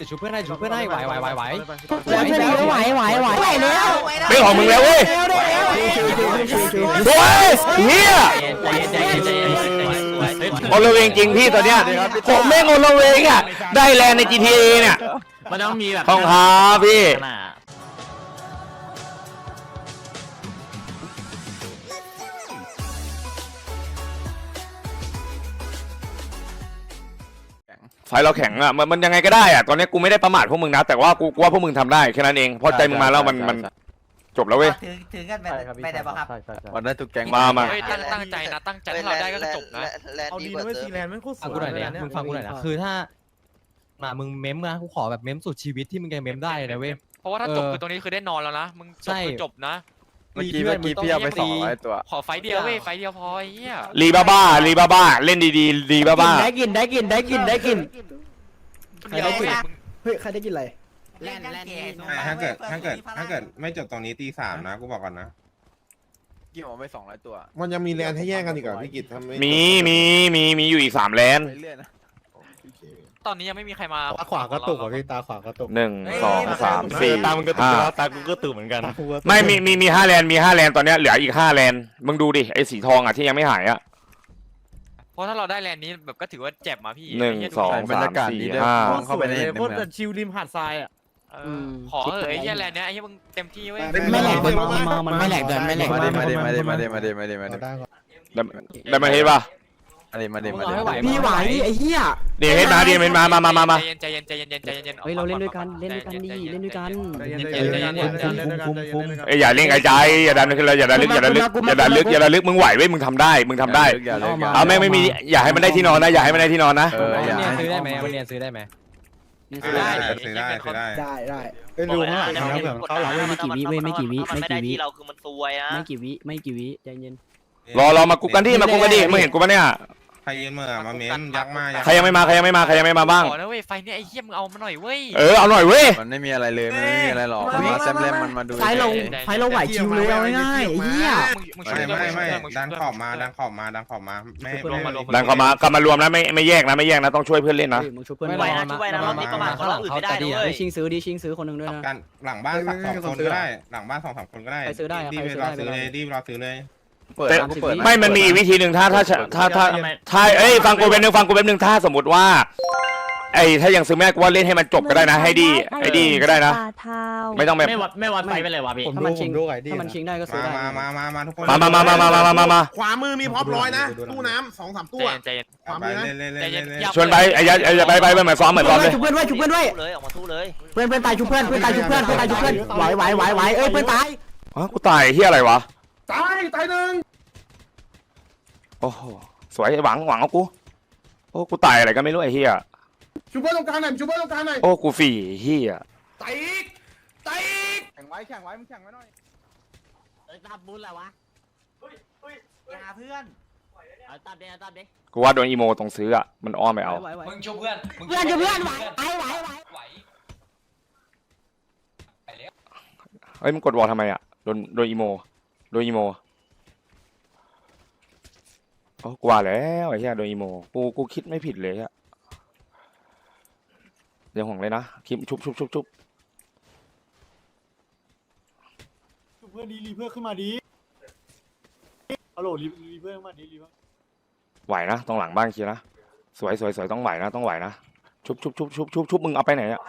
จะชุบเพื่อนได้ชุบเพื่อนได้ไหวไหวไหวไหวไหวไหวไหวไหวแล้วเป็นของมึงแล้วเว้ยโว้ยเฮียโอลเวงจริงพี่ตอนเนี้ยผมแม่งโอลเวงอะได้แลนใน GTA เนี่ยมันต้องมีแบบของครับพี่ ไฟเราแข็งอะมันมันยังไงก็ได้อะตอนนี้กูไม่ได้ประมาทพวกมึงนะแต่ว่ากูกูว่าพวกมึงทำได้แค่นั้นเองเพราะใจมึงมาแล้วมันมันจบแล้วเว้ย ถือถือกันไปไปไหนบ้างครับวันได้ทุกแก๊งมามา เฮ้ยตั้งตั้งใจนะตั้งใจถ้าเราได้ก็จบนะเอาดีนะเว้ยซีแลนด์ฟังกูหน่อยนะมึงฟังกูหน่อยนะคือถ้ามามึงเม้มนะกูขอแบบเม้มสุดชีวิตที่มึงจะเม้มได้เลยนะเว้ย เพราะว่าถ้าจบเออคือตรงนี้คือได้นอนแล้วนะ มึงจใช่ บคือจบนะ เมื่อกี้เมื่อกี้พี่เอาไปสองร้อยตัว ขอไฟเดียวเว้ยไฟเดียวพอไอ้เหี้ยรีบ้าบ้ารีบ้าบ้าเล่นดีๆรีบ้าบ้าได้กินได้กินได้กินได้กินเดียวเว้ยมึงเฮ้ยใครได้กินอะไร แล่นแล่นถ้าเกิดถ้าเกิดถ้าเกิดไม่จบตรงนี้ตีสามนะกูบอกก่อนนะกี่เอาไปสองร้อยตัว มันยังมีแลนให้แย่งกันอีกเหรอพี่กิตทำไมีมีมีมีอยู่อีกสามแลน ไปเรื่อยนะ ตอนนี้ยังไม่มีใครมาตาขวากระตุกอะพี่ตาขวากระตุกหนึ่งสองสามสี่ตามึงก็ตื่ห้านตากูก็ตื่นเหมือนกัน ไม่มีมีมีห้าแลนมีห้าแลนตอนเนี้ยเหลืออีกห้าแลนมึงดูดิไอ้สีทองอะที่ยังไม่หายอะเพราะถ้าเราได้แลนด์นี้แบบก็ถือว่าเจ็บมาพี่หนึ่งไเหี้ยดูสองบรรยากาศดีด้วยห้ามองเข้าไปในเห็นโคตรเมืองแบบชิลริมหาดทรายอะเออขอเออไอ้เหี้ยแลนด์เนี้ยไอ้เหี้ยมึงเต็มที่เว้ยไม่แหลกเดินมามันไม่แหลกเดินไม่แหลกมาดิมาดิมาดิมาดิมาดิมาดิมาดิได้ก่อนได้ได้มาเฮ็ดป่ะมาดิมาดิมึงมาเอาดิให้ไหวพี่ไหวไอ้เหี้ยเดี๋ยวเฮ็ดมาเดี๋ยวเฮ็ดมามามามามาใจเย็นใจเย็นใจเย็นใจเย็นใจเย็นเฮ้ยเราเล่นด้วยกันเล่นด้ วยกันดีเล่นด้วยกันใจเย็นใจเย็นใจเย็นใจเย็นใจเย็นใจเย็นใจเย็นเอ้ยอย่าเล่นไกลใจอย่าดันขึ้นเลยอย่าดันลึกอย่าดันลึกอย่าดันลึกอย่าดันลึกมึงไหวเว้ยมึงทำได้มึงทำได้อย่าเลยเอาไม่ไม่มีอย่าให้มันได้ที่นอนนะอย่าให้มันได้ที่นอนนะเออวันอย่าเนียซื้อได้ไหมวันเนียซื้อได้ไหมซื้อได้ซื้อได้ซื้อได้ได้ได้เอ้ยดูข้างหลังเขาเผื่อเขาหลังไม่กี่วิเว้ยไม่กี่วิไม่กี่วิเราคือมันซวยนะไม่กี่วิไม่กี่วิใจเย็นรอรอมากุกกันดิมากุกกันดิมึงเห็นกูปะเนี่ย ใครยืนมือมาเม้มยักมายักใครยังไม่มาใครยังไม่มาใครยังไม่มาบ้าง ขอนะเว้ยไฟเนี้ยไอ้เหี้ยมึงเอามาหน่อยเว้ยเออเอาหน่อยเว้ย มันไม่มีอะไรเลยมันไม่มีอะไรหรอกมันมาแซมเลมมันมาดูไฟเราไฟเราไหวชิวเลยเอาง่ายๆไอ้เหี้ยมึงมึงช่วยไม่เพื่อนไม่มึงช่วยเพื่อนมึงช่ไม่ดัวยนเพื่อนขอบมาดันขอบมาดันขอบมาไม่ลงมาลงดันเข้ามากลับมารวมนะไม่ไม่แยกนะไม่แยกนะต้องช่วยเพื่อนเล่นนะมึงชุบเพื่อนไม่ไหวนะช่วยนะรอบนี้ประมาทเขาเราอื่นไม่ได้เลยชิงซื้อดิชิงซื้อคนหนึ่งด้วยนะกันหลังบ้านสักสองคนก็ได้ หลังบ้านสองสามคนก็ได้ไปซื้อได้อะรีบไปไปซื้อรได้อซื้อเลยรีบรอซื้อเลย เปิดกูเปิดไม่มันมีอีกวิธีหนึ่งถ้าถ้าถ้าถ้าถ้าเอ้ยฟังกูเป็นหนึ่งฟังกูเป็นหนึ่งถ้าสมมติว่า ไอ้ถ้ายังซื้อไม่ได้กูว่าเล่นให้มันจบก็ได้นะ ให้ดีให้ดีก็ได้นะไม่ต้องแบบไม่วัดไม่วัดไฟไปเลยวะพี่ ผมถ้าดูมันผชิงมดูไก่ดีถ้ามันชิงได้ก็ซื้อมาได้มามามามาทุกคนมามามามามามามามามาขวามือมีพร็อพร้อยนะตู้น้ำสองสามตู้ใจเย็นใจเย็นเอาไปเล่นเล่นเล่นเล่นเล่นชวนไปไอ้ยาไอ้ยาไปไปไปเหมือนซ้อมเหมือนซ้อมเลย ชุบเพื่อนด้วยชุบเพื่อนด้วยเลยออกมาสู้เลยเพื่อนเพื่อนตายชุบเพื่อนเพื่อนตายชุบเพื่อนเพื่อนตายชุบเพื่อนไหวไหวไหวไหวเอ้ยเพื่อนตายอ๋อกูตายไอ้เฮียอะไรวะ ตายตายหนึ่งโอ้โหสวยหวังหวังเอากูโอ้กูตายอะไรก็ไม่รู้ไอ้เฮียชุบเพื่อนตรงกลางหน่อยชุบเพื่อนตรงกลางหน่อยโอ้กูฝีเฮียตายอีกตายอีกแข่งไว้แข่งไว้มึงแข่งไว้หน่อยเอ้ยตับบุญอะไรวะอย่าเพื่อนตัดเด้ตัดเด้กูว่าโดนอีโมตรงซื้ออะมันอ้อมไปเอามึงช่วยเพื่อนเพื่อนชุบเพื่อนไหวไหวไหวไหวไหวเฮ้ยมึงกดวอลทำไมอะโดนโดนอีโม โดนอีโมโอ้กูว่าแล้วไอ้เหี้ยโดนอีโมกูกูคิดไม่ผิดเลยอะเดี๋ยวห่วงเลยนะคิดชุบชุบชุบชุบชุบเพื่อนดีรีเพื่อนขึ้นมาดีฮัลโหลรีรีเพื่อนขึ้นมาดีรีเพื่อนไหวนะตรงหลังบ้านเคลียร์นะสวยสวยสวยต้องไหวนะต้องไหวนะชุบชุบชุบชุบชุบชุบมึงเอาไปไหนอะ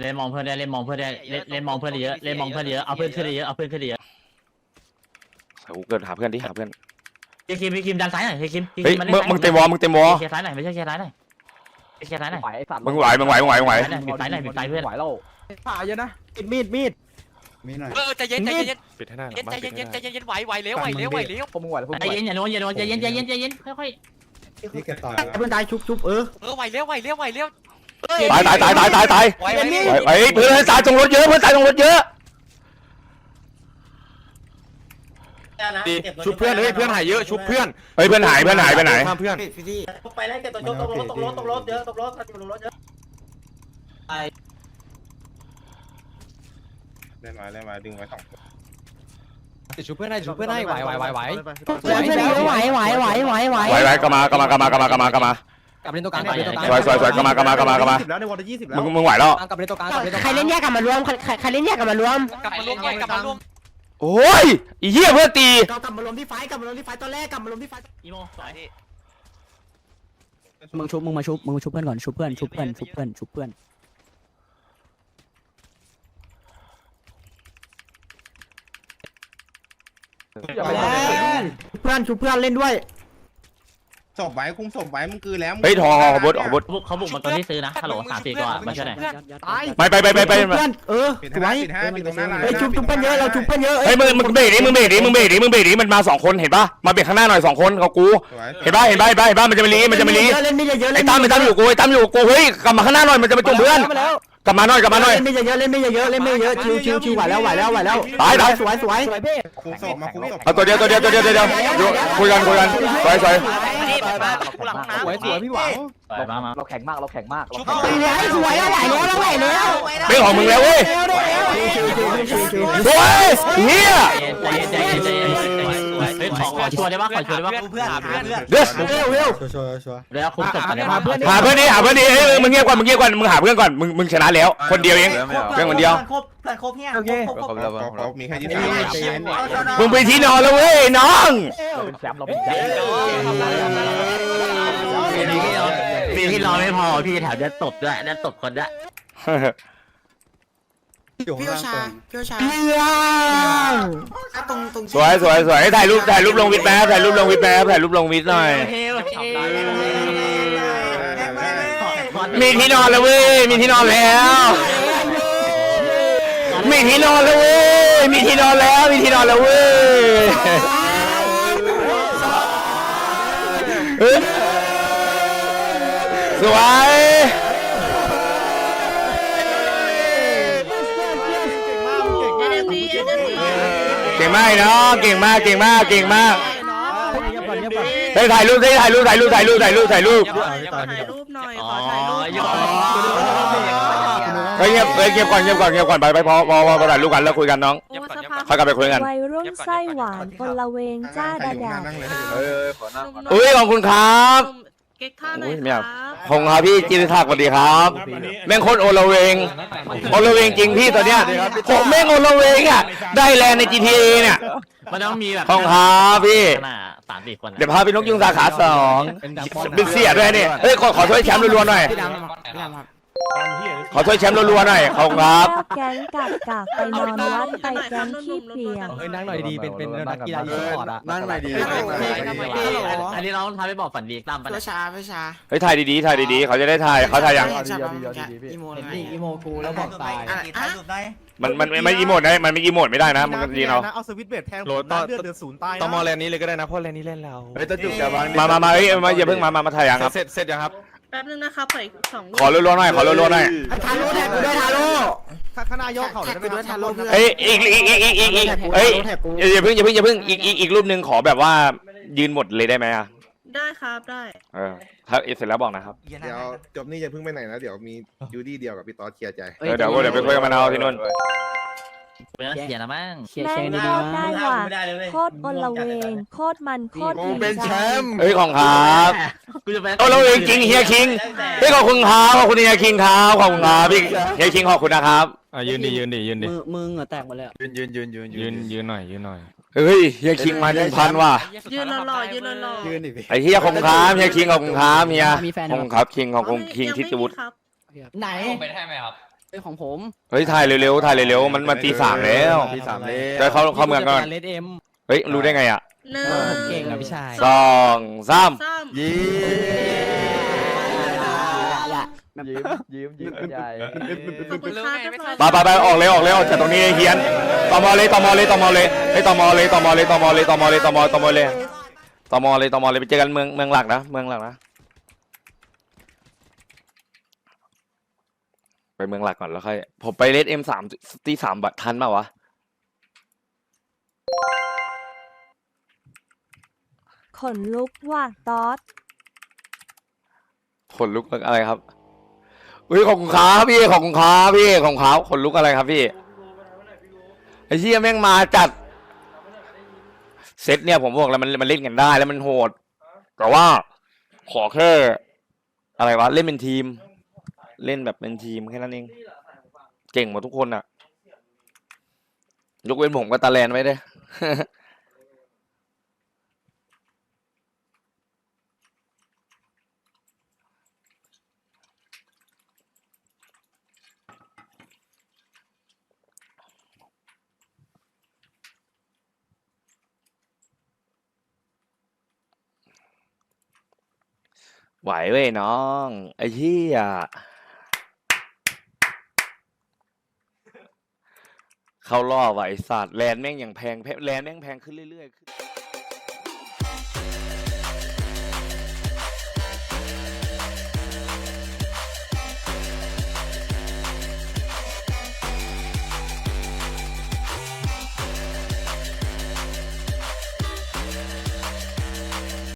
เล่นมองเพื่อนได้เล่นมองเพื่อนได้เล่นเล่นมองเพื่อนเยอะเล่นมองเพื่อนเยอะเอาเพื่อนขึ้นเยอะเอาเพื่อนขึ้นเยอะเดี๋ยวกูเกิดหาเพื่อนดิหาเพื่อนพี่คิมพี่คิมดันซ้ายหน่อยพี่คิมเฮ้ยมึงมึงเต็มวอลมึงเต็มวอลเคลียร์ซ้ายหน่อยไม่ใช่เคลียร์ซ้ายหน่อยเคลียร์ซ้ายหน่อยมึงไหวมึงไหวมึงไหวมึงไหวบีบซ้ายหน่อยบีบซ้ายเพื่อนป่าเยอะนะมีดมีดมีหน่อย เออใจเย็นใจเย็นปิดให้หน้าใจเย็นใจเย็นใจเย็นใจเย็นไหวไหวเร็วไหวเร็วไหวเร็วผมมึงไหวแล้วผมใจเย็นอย่าโน้นอย่าโน้นใจเย็นใจเย็นใจเย็นค่อยพี่เก็บต่อเพื่อนตายชุบชุบเออเออไหวเร็วไหวเร็วไหวเร็วตายตายตายตายตายตายไหวไหวไหวไหวเพื่อนตายตรงรถเยอะเพื่อนตายตรงรถเยอะ ชุบเพื่อนเฮ้ยเพื่อนหายเยอะชุบเพื่อนเฮ้ยเพื่อนหายเพื่อนหายไปไหนข้ามเพื่อนไปแล้วเก็บตัวชุบตกรถตกรถตกรถเยอะตกรถตกรถเยอะเล่นไว้เล่นไว้ดึงไว้สองคนติดชุบเพื่อนได้ชุบเพื่อนได้ไหวไหวไหวไหวเพื่อนเพื่อนไหวไหวไหวไหวไหวไหวไหวกลับมากลับมากลับมากลับมากลับมากลับมากลับไปเล่นตัวกลางกลับไปเล่นตัวกลางสวยสวยสวยกลับมากลับมากลับมากลับมาแล้วในวอลยี่สิบแล้มึวงมึงไหวแล้วกลับไปเล่นตัวกลางกลับไปเล่นตัวกลางใครเล่นแยกกันมารวมใครใครเล่นแยกกันมารวมกลับมาร่วมแยกกลับมาร่วม โอ้ยอีเหี้ยเพื่อนตีเรากลับมารวมที่ไฟกลับมารวมที่ไฟตอนแรกกลับมารวมที่ไฟอีโมสวยมึงชุบมึงมาชุบมึงมาชุบเพื่อนก่อนชุบเพื่อนชุบเพื่อนชุบเพื่อนชุบเพื่อนเพื่อนชุบเพื่อนเล่นด้วย ศพไว้คุมศพไว้มึงคือแล้วมึงเฮ้ยทองขอบดขอบดเขาบุกเขาบุกมาตอนที่ซื้อนะฮัลโหลสามสี่ก่อนมาช่วยหน่อยไปไปไปไปไปเพื่อนเออปิดสวห้ายปิดห้าปิดตรงหน้าร้านเฮ้ยชุบชุบเพื่อนเยอะเราชุบเพื่อนเยอะเฮ้ยมึงมึงเบรกดิมึงเบรกดิมึงเบรกดิมึงเบรกดิมึงเบรกดิมันมาสองคนเห็นปะมาเบรกข้างหน้าหน่อยสองคนเขากูสวยเห็นปะเห็นปะเห็นปะเห็นปะมันจะไม่ลีมันจะไม่ลีเล่นไม่เยอะๆไอ้เล่นตั้มไอ้ตั้มอยู่กูไอ้ตั้มอยู่กูเฮ้ยกลับมาข้างหน้าหน่อยมันจะไปจุ่มเพื่อนก ลับมาหน่อยกลับมาหน่อย เล่นไม่เยอะๆเล่นไม่เยอะๆเล่นไม่เยอะชิวชิวชิวไหวแล้วไหวแล้วไหวแล้วตายตาย สวยสวยคุมศพมาคุมศพเอาตัวเดียวตัวเดียวตัวเดียวตัวเดียวเดี๋ยวคุยกันคุยกันสวยสวยมานี่มากูหลังห้องสวยน้ำสวยพี่หวังสวยมามาเราแข็งมากเราแข็งมากชุบสวยสวยไหวแล้วเราไหวแล้วเป็นของมึงแล้วเว้ยชิวชิวชิวชิวสวยเฮียใจ เย็นใจเย็นใจเย็นใจเย็นเฮ้ยขอขอชัวร์ได้ปะขอชัวร์ได้ปะเพื่อนหาเพื่อนเดี๋ยวเร็วเร็วแล้วคุมจบกันได้ปะหาเพื่อนดิหาเพื่อนดิเฮ้ยมึงเงียบก่อนมึงเงียบก่อนมึงหาเพื่อนก่อนมึงมึงชนะแล้ว คนเดียวเองแล้วไม่เอาเพื่อนคนเดียวครบเพื่อนครบเนี่ยโอเคครบแล้วครบครแล้วบมีแค่ยี่สิบสามมึงไปที่นอนแล้วเว้ยน้องเป็นแชมป์เราเป็นแชมป์ปีที่รอไม่พอพี่แถวเนี้ยตบด้วยนั่นตบคนด้วย พี่โอชาพี่โอชาเรื่องตรงตรงสวยสวยสวยถ่ายรูปถ่ายรูปลงวิดแป๊บถ่ายรูปลงวิดแป๊บถ่ายรูปลงวิดหน่อยโอเคโอเคมีที่นอนแล้วเว้ย มีที่นอนแล้ว มีที่นอนแล้วเว้ย มีที่นอนแล้ว มีที่นอนแล้วเว้ยเฮ้ยสวย งมากเนาะเก่งมากเก่งมากเก่งมากเฮ้ยถ่ายรูปดิถ่ายรูปถ่ายรูปถ่ายรูปถ่ายรูปถ่ายรูปถ่ายรูปหน่อยอ๋อขอถ่ายรูปยอเฮ้ยเงียบเฮ้ยเงียบก่อนเงียบก่อนเงียบก่อนไปไปพอพอพอพอถ่ายรูปกันแล้วคุยกันน้องเงียบก่อนเงียบก่อนค่อยกลับไปคุยกันวัยรุ่นไส้หวานคนละเวงจ้าใครดาอยู่หดาน้านั่งเลยเอ้ยขอนั่งก่อนอุ้ยขอบคุณครับ เก๊กท่าหน่อุ้อยยไม่เอาครับขอบคุณครับพี่จิตรศักดิ์สวัสดีครับแม่งโคตรโอละเวง โอละเวงจริงพี่ตอนเนี้ยผมแม่งโอละเวงอะ ได้แลนด์ใน GTA เนี่ยมันต้องมีแบบขอบคุณครับพี่ ขนาดสามสี่คนเดี๋ยวพาไปนกยุงสาขาสองเป็นดังป้อนเป็นเสียด้วยเนี่ยเฮ้ยขอขอช่วยแชมป์รัวๆหน่อย พี่ดำพี่ดำครับ ขอช่วยแชมป์รัวๆหน่อยขอบคุณครับ แก๊งกากกากไปนอนวัดไปแก๊งขี้เปียก เฮ้ยนั่งหน่อยดีเป็นเป็นนักกีฬาอีสปอร์ตอะนั่งหน่อยดีนั่งหน่อยดีอันนี้เราต้องทำให้บอกฝันดีตามไปพี่โอชาพี่ชาเฮ้ยถ่ายดีๆถ่ายดีๆเขาจะได้ถ่ายเขาถ่ายยังใช่ป่ะอีโมอะไรอีโมกูแล้วบอกตายถ่ายรูปได้มันมันมันไม่อีโมดได้มันไม่อีโมดไม่ได้นะมึงจริงเอาเอาสวิตช์เบรดแทงโหลดต่อเลือดเดือดศูนย์ตายตอมอแลนด์นี้เลยก็ได้นะเพราะแลนด์นี้เล่นเราเฮ้ยตะจุกจะวางมามามาเฮ้ยมาอย่าเพิ่งมามามาถ่ายยังครับเสร็จเสร็จยังครับ แป๊บนึงนะครับขออีกสองขอรัวๆหน่อยขอรัวๆหน่อยทาโร่แท็กกูด้วยทาโร่ข้างหน้ายกเขาแท็กกูด้วยทาโร่เพื่อนเอ้ยอีกอีกอีกอีกอีกอีกเอ้ยอย่าเพิ่งอย่าเพิ่งอย่าเพิ่งอีกอีกอีกรูปหนึ่งขอแบบว่ายืนหมดเลยได้ไหมอะได้ครับได้เออถ้าเสร็จแล้วบอกนะครับเดี๋ยวจบนี่อย่าเพิ่งไปไหนนะเดี๋ยวมียูดี้เดียวกับพี่ต๊อดเคลียร์ใจเออเดี๋ยวเดี๋ยวไปคุยกันมาเอาที่นู่น เป็นนักเขียนนะมั้งเชียร์แม่เชียงร์ดีโคๆตรได้นะว่ะ ไม่ได้เลยเว้ยโคตรอนละเวงโคตรมันโคตรกูเป็นแชมป์เฮ้ยของครับกูจะไปเอาเราเองจริงเฮียคิงเฮ้ยขอบคุณครับขอบคุณเฮียคิงครับขอบคุณครับพี่เฮียคิงขอบคุณนะครับอะยืนดิยืนดิยืนดิมือมือเหงื่อแตกหมดเลยยืนยืนยืนยืนยืนยืนหน่อยยืนหน่อย เฮ้ยเฮียคิงมาหนึ่งพันว่ะยืนหล่อๆยืนหล่อๆยืนดิพี่ไอ้เฮียขอบคุณครับเฮียคิงขอบคุณครับเฮียขอบคุณครับคิงขอบคุณคิงทิศวุฒิ ไหนไปได้ไหมครับ เป็นของผมเฮ้ยถ่ายเร็วๆถ่ายเร็วๆมันมันตีสามแล้วตีสามเลยเดี๋ยวเขาเข้าเมืองก่อนเลดเอ็มเฮ้ยรู้ได้ไงอะหนึ่งเก่งอะพี่ชายสองสามสามยิ้มยิ้มยิ้มยิ้มใหญ่ขอบคุณครับเรียบร้อยไปไปไปออกเลยออกเลยออกจากตรงนี้ไอ้เฮียนตอมอเลยตอมอเลยตอมอเลยเฮ้ยตอมอเลยตอมอเลยตอมอเลยตอมอเลยตอมอตอมอเลยตอมอเลยตอมอเลยไปเจอกันเมืองเมืองหลักนะเมืองหลักนะ ไปเมืองหลักก่อนแล้วค่อยผมไปเลดเอ็มสามตีสามบัตรทันมาวะขนลุกว่ะตอดขนลุกอะไรครับอุ้ยขอบคุณครับพี่ขอบคุณครับพี่ขอบคุณครับขนลุกอะไรครับพี่ไอ้เชี่ยแม่งมาจัดเซตเนี่ยผมบอกแล้วมันมันเล่นกันได้แล้วมันโหด แต่ว่าขอแค่อะไรวะเล่นเป็นทีม เล่นแบบเป็นทีมแค่นั้นเอง เก่งหมดทุกคนอะยกเว้นผมกับตาแลนไว้เด้ไหวเว้ยน้อง ไอ้เหี้ย เข้ารอบว่ะไอสัตว์แลนด์แม่งอย่างแพงแพแลนด์แม่งแพงขึ้นเรื่อยๆ